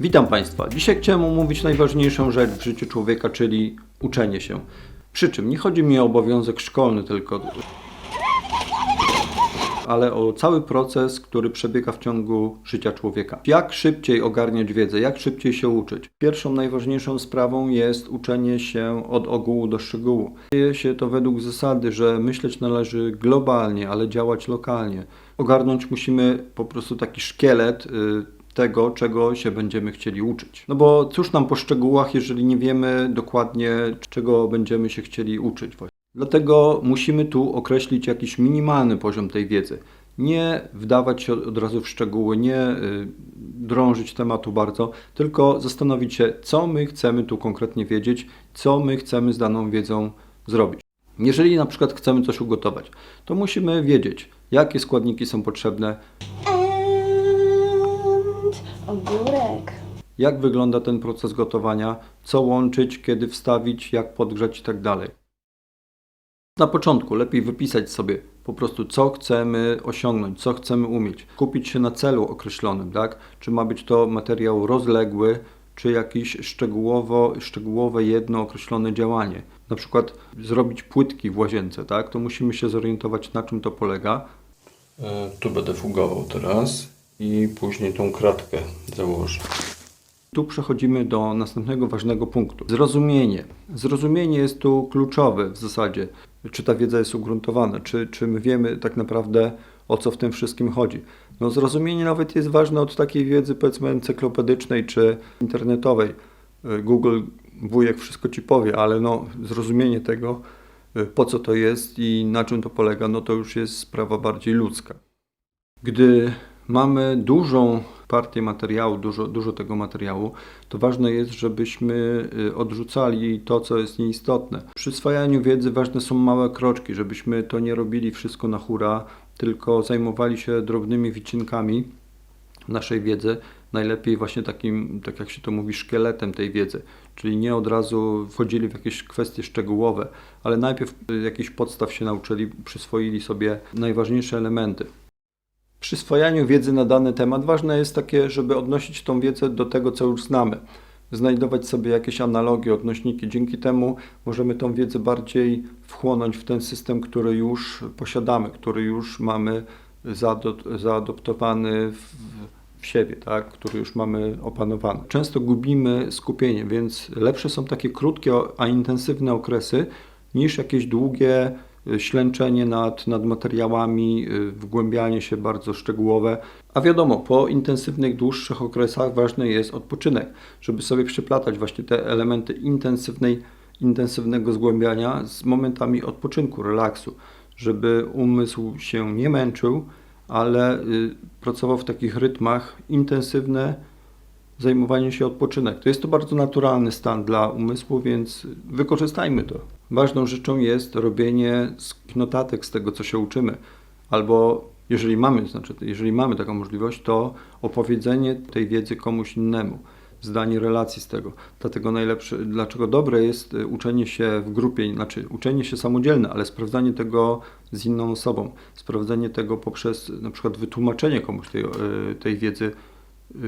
Witam Państwa. Dzisiaj chciałem omówić najważniejszą rzecz w życiu człowieka, czyli uczenie się. Przy czym nie chodzi mi o obowiązek szkolny tylko, ale o cały proces, który przebiega w ciągu życia człowieka. Jak szybciej ogarniać wiedzę, jak szybciej się uczyć. Pierwszą najważniejszą sprawą jest uczenie się od ogółu do szczegółu. Dzieje się to według zasady, że myśleć należy globalnie, ale działać lokalnie. Ogarnąć musimy po prostu taki szkielet y, tego, czego się będziemy chcieli uczyć. No bo cóż nam po szczegółach, jeżeli nie wiemy dokładnie, czego będziemy się chcieli uczyć. Dlatego musimy tu określić jakiś minimalny poziom tej wiedzy. Nie wdawać się od razu w szczegóły, nie y, drążyć tematu bardzo, tylko zastanowić się, co my chcemy tu konkretnie wiedzieć, co my chcemy z daną wiedzą zrobić. Jeżeli na przykład chcemy coś ugotować, to musimy wiedzieć, jakie składniki są potrzebne, ogórek. jak wygląda ten proces gotowania, co łączyć, kiedy wstawić, jak podgrzać i tak dalej. Na początku lepiej wypisać sobie po prostu, co chcemy osiągnąć, co chcemy umieć, kupić się na celu określonym, tak? Czy ma być to materiał rozległy, czy jakieś szczegółowo, szczegółowe jedno określone działanie. Na przykład zrobić płytki w łazience, tak? To musimy się zorientować, na czym to polega. E, Tu będę fugował teraz i później tą kratkę założę. Tu przechodzimy do następnego ważnego punktu. Zrozumienie. Zrozumienie jest tu kluczowe w zasadzie. Czy ta wiedza jest ugruntowana, czy, czy my wiemy tak naprawdę o co w tym wszystkim chodzi. No, zrozumienie nawet jest ważne od takiej wiedzy powiedzmy encyklopedycznej czy internetowej. Y, Google, wujek wszystko ci powie, ale no, zrozumienie tego, y, po co to jest i na czym to polega, no to już jest sprawa bardziej ludzka. Gdy mamy dużą partię materiału, dużo, dużo tego materiału, to ważne jest, żebyśmy y, odrzucali to, co jest nieistotne. W przyswajaniu wiedzy ważne są małe kroczki, żebyśmy to nie robili wszystko na hura, tylko zajmowali się drobnymi wycinkami naszej wiedzy, najlepiej właśnie takim, tak jak się to mówi, szkieletem tej wiedzy, czyli nie od razu wchodzili w jakieś kwestie szczegółowe, ale najpierw y, jakichś podstaw się nauczyli, przyswoili sobie najważniejsze elementy. Przyswajaniu wiedzy na dany temat ważne jest takie, żeby odnosić tą wiedzę do tego, co już znamy. Znajdować sobie jakieś analogie, odnośniki. Dzięki temu możemy tą wiedzę bardziej wchłonąć w ten system, który już posiadamy, który już mamy zaado- zaadoptowany w, w siebie, tak? który już mamy opanowany. Często gubimy skupienie, więc lepsze są takie krótkie, a intensywne okresy niż jakieś długie ślęczenie nad, nad materiałami, y, wgłębianie się bardzo szczegółowe. A wiadomo, po intensywnych, dłuższych okresach ważny jest odpoczynek, żeby sobie przyplatać właśnie te elementy intensywnej, intensywnego zgłębiania z momentami odpoczynku, relaksu, żeby umysł się nie męczył, ale y, pracował w takich rytmach intensywne, zajmowanie się odpoczynek. To jest to bardzo naturalny stan dla umysłu, więc wykorzystajmy to. Ważną rzeczą jest robienie notatek z tego, co się uczymy, albo jeżeli mamy, znaczy, jeżeli mamy taką możliwość, to opowiedzenie tej wiedzy komuś innemu, zdanie relacji z tego. Dlatego najlepsze, dlaczego dobre jest y, uczenie się w grupie, znaczy uczenie się samodzielne, ale sprawdzanie tego z inną osobą, sprawdzenie tego poprzez na przykład wytłumaczenie komuś tej, y, tej wiedzy,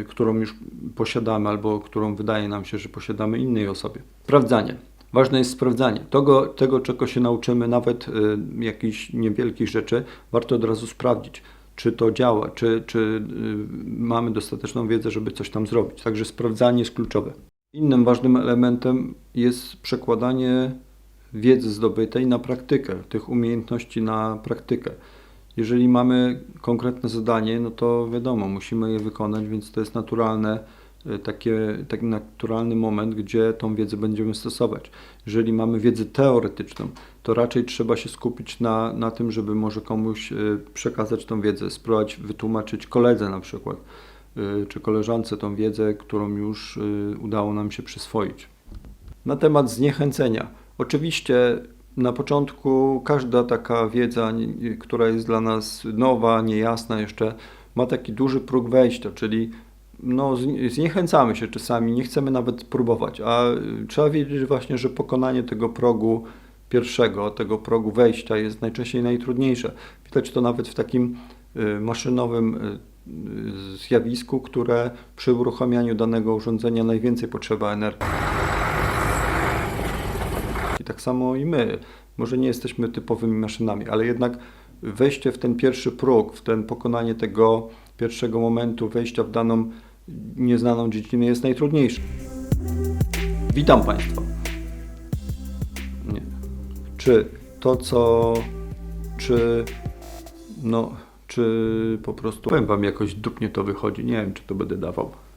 którą już posiadamy albo którą wydaje nam się, że posiadamy innej osobie. Sprawdzanie. Ważne jest sprawdzanie. Tego, tego czego się nauczymy, nawet y, jakichś niewielkich rzeczy, warto od razu sprawdzić, czy to działa, czy, czy y, mamy dostateczną wiedzę, żeby coś tam zrobić. Także sprawdzanie jest kluczowe. Innym ważnym elementem jest przekładanie wiedzy zdobytej na praktykę, tych umiejętności na praktykę. Jeżeli mamy konkretne zadanie, no to wiadomo, musimy je wykonać, więc to jest naturalne, y, takie, taki naturalny moment, gdzie tą wiedzę będziemy stosować. Jeżeli mamy wiedzę teoretyczną, to raczej trzeba się skupić na, na tym, żeby może komuś y, przekazać tą wiedzę, spróbować wytłumaczyć koledze na przykład, y, czy koleżance tą wiedzę, którą już udało nam się przyswoić. Na temat zniechęcenia. Oczywiście na początku każda taka wiedza, która jest dla nas nowa, niejasna jeszcze, ma taki duży próg wejścia, czyli no, zni- zniechęcamy się czasami, nie chcemy nawet próbować, a trzeba wiedzieć właśnie, że pokonanie tego progu pierwszego, tego progu wejścia jest najczęściej najtrudniejsze. Widać to nawet w takim y, maszynowym y, y, zjawisku, które przy uruchamianiu danego urządzenia najwięcej potrzeba energii. Tak samo i my. Może nie jesteśmy typowymi maszynami, ale jednak wejście w ten pierwszy próg, w ten pokonanie tego pierwszego momentu wejścia w daną nieznaną dziedzinę jest najtrudniejsze. Witam Państwa. Nie. Czy to, co. Czy. No. Czy po prostu. Powiem Wam, jakoś dupnie to wychodzi. Nie wiem, czy to będę dawał.